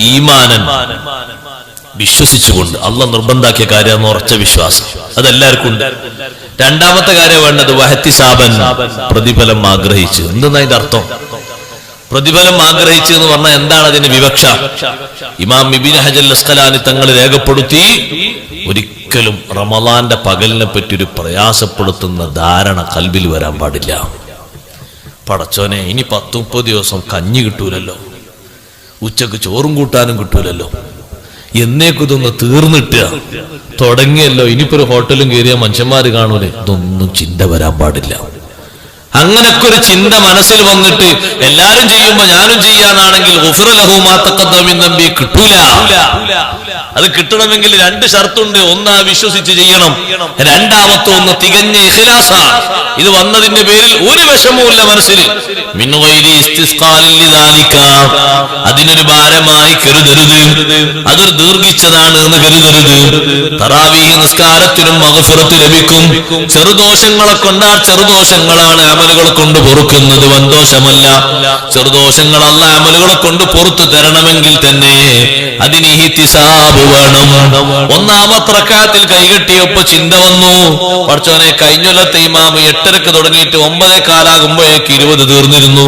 ഈമാനൻ വിശ്വസിച്ചുകൊണ്ട് അള്ള നിർബന്ധാക്കിയ കാര്യം ഉറച്ച വിശ്വാസം. അതെല്ലാവർക്കും ഉണ്ട്. രണ്ടാമത്തെ കാര്യം വേണ്ടത് വഹത്തി സാബൻ പ്രതിഫലം ആഗ്രഹിച്ചു. എന്തെന്നാ അതിന്റെ അർത്ഥം? പ്രതിഫലം ആഗ്രഹിച്ചു എന്ന് പറഞ്ഞാൽ എന്താണ് അതിന്റെ വിവക്ഷ? ഇമാം ഇബിൻ ഹജൽ അസ്കലാനി തങ്ങൾ രേഖപ്പെടുത്തി ഒരിക്കലും റമദാന്റെ പകലിനെ പറ്റി ഒരു പ്രയാസപ്പെടുത്തുന്ന ധാരണ കൽബിൽ വരാൻ പാടില്ല. പടച്ചോനെ ഇനി പത്ത് മുപ്പത് ദിവസം കഞ്ഞി കിട്ടൂലല്ലോ. ഉച്ചയ്ക്ക് ചോറും കൂട്ടാനും കിട്ടൂലല്ലോ. എന്നേക്കും ഇതൊന്ന് തീർന്നിട്ടുക. തുടങ്ങിയല്ലോ. ഇനിയിപ്പോ ഒരു ഹോട്ടലും കയറിയ മനുഷ്യന്മാര് കാണൂലേ. ഇതൊന്നും ചിന്ത വരാൻ പാടില്ല. അങ്ങനൊക്കെ ഒരു ചിന്ത മനസ്സിൽ വന്നിട്ട് എല്ലാരും ചെയ്യുമ്പോ ഞാനും ചെയ്യാനാണെങ്കിൽ മിൻ കിട്ടൂല. അത് കിട്ടണമെങ്കിൽ രണ്ട് ഷർത്തുണ്ട്. ഒന്ന് വിശ്വസിച്ച് ചെയ്യണം. രണ്ടാമത്തെ ഒന്ന് തികഞ്ഞ ഇഖ്ലാസാണ്. ഇത് വന്നതിന്റെ പേരിൽ ഒരു വിഷമവുമില്ല മനസ്സിൽ. അതിനൊരു ഭാരമായി കരുതരുത്. അതൊരു ദീർഘിച്ചതാണ് എന്ന് കരുതരുത്. തറാവീ നിസ്കാരത്തിനും മകഫിറത്ത് ലഭിക്കും. ചെറുദോഷങ്ങളെ കൊണ്ടാ ചെറുദോഷങ്ങളാണ്. അമലുകൾ കൊണ്ട് പൊറുക്കുന്നത് വന്തോഷമല്ല ചെറുദോഷങ്ങൾ അല്ല അമലുകളെ കൊണ്ട് പുറത്തു തരണമെങ്കിൽ തന്നെ അതിന് ഇഹ്തിസാബ് വേണം. ഒന്നാമത്തെ റക്കാത്തിൽ കൈകെട്ടിയപ്പോ ചിന്ത വന്നു. പഠിച്ചോനെ കഴിഞ്ഞൊല്ലത്തെ ഇമാമ് എട്ടരക്ക് തുടങ്ങിയിട്ട് ഒമ്പതേ കാലാകുമ്പോഴേക്ക് ഇരുപത് തീർന്നിരുന്നു.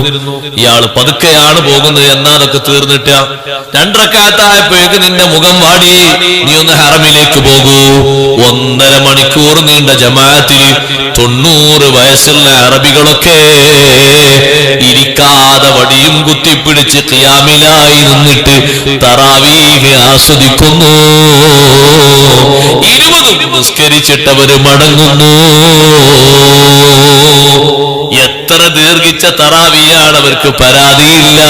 ഇയാൾ പതുക്കെയാണ് പോകുന്നത് എന്നാതൊക്കെ തീർന്നിട്ട. രണ്ടരക്കാത്തായപ്പോഴേക്ക് നിന്റെ മുഖം വാടി. നീ ഒന്ന് ഹറമിലേക്ക് പോകൂ. ഒന്നര മണിക്കൂർ നീണ്ട ജമാഅത്തിൽ തൊണ്ണൂറ് വയസ്സുള്ള അറബികളൊക്കെ ഇരിക്കാതെ വടിയും കുത്തിപ്പിടിച്ച് ഖിയാമിലായി നിന്നിട്ട് തറാവീഹ് ആസ്വദിക്കുന്നു. ഇരുപതും നിസ്കരിച്ചിട്ടവര് മടങ്ങുന്നു. എത്ര ദീർഘിച്ച തറാവിയാണ് അവർക്ക് പരാതിയില്ല.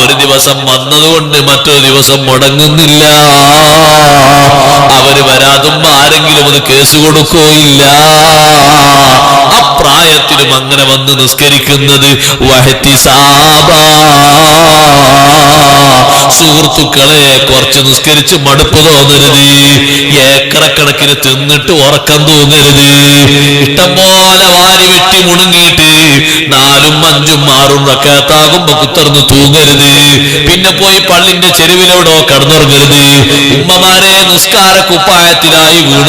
ഒരു ദിവസം വന്നതുകൊണ്ട് മറ്റൊരു ദിവസം മുടങ്ങുന്നില്ല. അവർ വരാതും ആരെങ്കിലും അത് കേസ് കൊടുക്കുകയില്ല. അപ്രായത്തിലും അങ്ങനെ വന്ന് നിസ്കരിക്കുന്നത് സുഹൃത്തുക്കളെ കുറച്ച് നിസ്കരിച്ച് മടുപ്പ് തോന്നരുത്. ഏക്കറക്കണക്കിന് തിന്നിട്ട് ഉറക്കം തോന്നരുത്. ഇഷ്ടം പോലെ വാരി വെട്ടി മുണങ്ങിയിട്ട് നാലും അഞ്ചും ആറും റക്കാത്താകുമ്പോ കുത്തർന്ന് തൂങ്ങരുത്. പിന്നെ പോയി പള്ളിന്റെ ചെരുവിലെവിടോ കടന്നുറങ്ങരുത്. ഉമ്മമാരെ നിസ്കാര കുപ്പായത്തിലായി വീണു